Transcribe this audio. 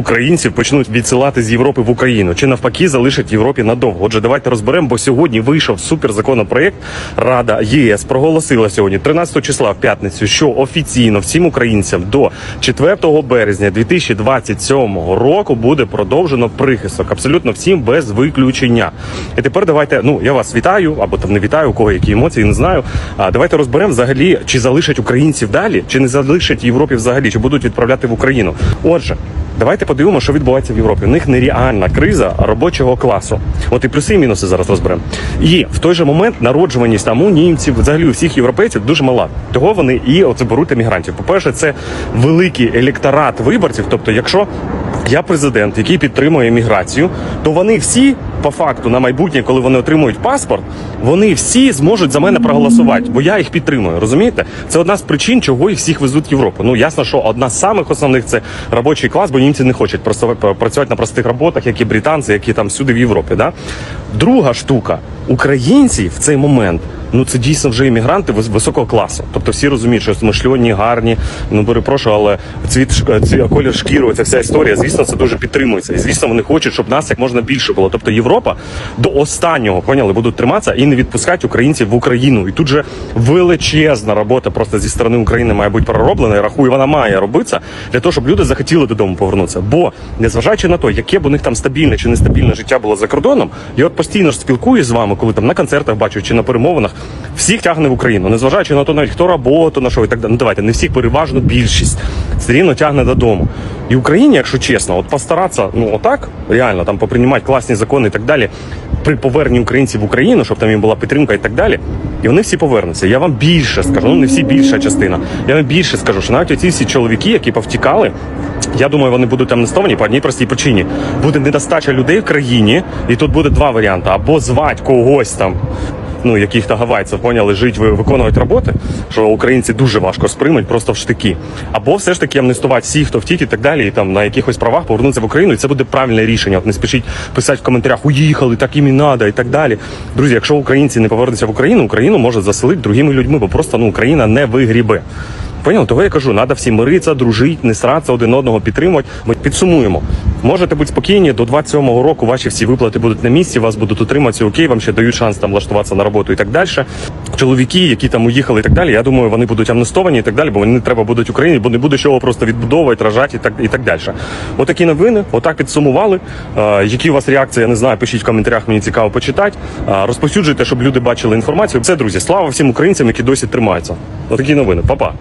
українців почнуть відсилати з Європи в Україну, чи навпаки залишать Європі надовго. Отже, давайте розберемо, бо сьогодні вийшов суперзаконопроект. Рада ЄС проголосила сьогодні, 13 числа в п'ятницю, що офіційно всім українцям до 4 березня 2027 року буде продовжено прихисток. Абсолютно всім без виключення. І тепер давайте. Ну я вас вітаю або там не вітаю, у кого які емоції, не знаю. А давайте розберемо взагалі, чи залишать українців далі, чи не залишать Європі взагалі, чи будуть відправляти в Україну. Отже. Давайте подивимося, що відбувається в Європі. У них нереальна криза робочого класу. От і плюси і мінуси зараз розберемо. І в той же момент народжуваність там у німців, взагалі у всіх європейців дуже мала. Того вони і оце беруть емігрантів. По-перше, це великий електорат виборців. Тобто, якщо я президент, який підтримує еміграцію, то вони всі, по факту, на майбутнє, коли вони отримують паспорт, вони всі зможуть за мене проголосувати, бо я їх підтримую. Розумієте? Це одна з причин, чого їх всіх везуть в Європу. Ну ясно, що одна з самих основних це робочий клас, бо німці не хочуть просто працювати на простих роботах, як і британці, які там всюди в Європі. Да? Друга штука українці в цей момент. Ну це дійсно вже іммігранти вис- високого класу. Тобто всі розуміють, що смишльонні, гарні. Ну перепрошую, але цвіт ці- колір шкіри, ця вся історія, звісно, це дуже підтримується. І звісно, вони хочуть, щоб нас як можна більше було. Тобто Європа до останнього поняли, будуть триматися і не відпускати українців в Україну. І тут же величезна робота просто зі сторони України має бути пророблена. І рахую, вона має робитися для того, щоб люди захотіли додому повернутися. Бо незважаючи на те, яке б у них там стабільне чи нестабільне життя було за кордоном, я от постійно ж спілкуюсь з вами, коли там на концертах бачу чи на перемовинах, всіх тягне в Україну, незважаючи на те, навіть хто роботу, на що і так далі. Ну давайте не всіх, переважно більшість все рівно тягне додому. І Україні, якщо чесно, от постаратися, ну отак реально там поприймати класні закони і так далі. При поверненні українців в Україну, щоб там їм була підтримка і так далі, і вони всі повернуться. Я вам більше скажу, ну не всі більша частина. Я вам більше скажу, що навіть оці всі чоловіки, які повтікали, я думаю, вони будуть амнестовані по одній простій причині. Буде недостача людей в країні, і тут буде два варіанти: або звати когось там. Ну, яких то гавайців поняли, жить, ви- виконують роботи, що українці дуже важко сприймуть просто в штики. Або все ж таки амнестувати всіх, хто втік і так далі, і там на якихось правах повернутися в Україну, і це буде правильне рішення. От не спішіть писати в коментарях, уїхали, так їм і надо, і так далі. Друзі, якщо українці не повернуться в Україну, Україну може заселити другими людьми, бо просто ну Україна не вигрібе. Поняв? Того я кажу, треба всім миритися, дружити, не сратися, один одного підтримувати. Ми підсумуємо. Можете бути спокійні, до 27-го року ваші всі виплати будуть на місці, вас будуть утриматися, окей, вам ще дають шанс там влаштуватися на роботу і так далі. Чоловіки, які там уїхали і так далі, я думаю, вони будуть амнестовані і так далі, бо вони не треба будуть Україні, бо не буде чого просто відбудовувати, рожати і так і так далі. Отакі новини, отак підсумували. Які у вас реакції, я не знаю, пишіть в коментарях, мені цікаво почитати. Розповсюджуйте, щоб люди бачили інформацію. Це, друзі, слава всім українцям, які досі тримаються. Отакі новини. Па-па.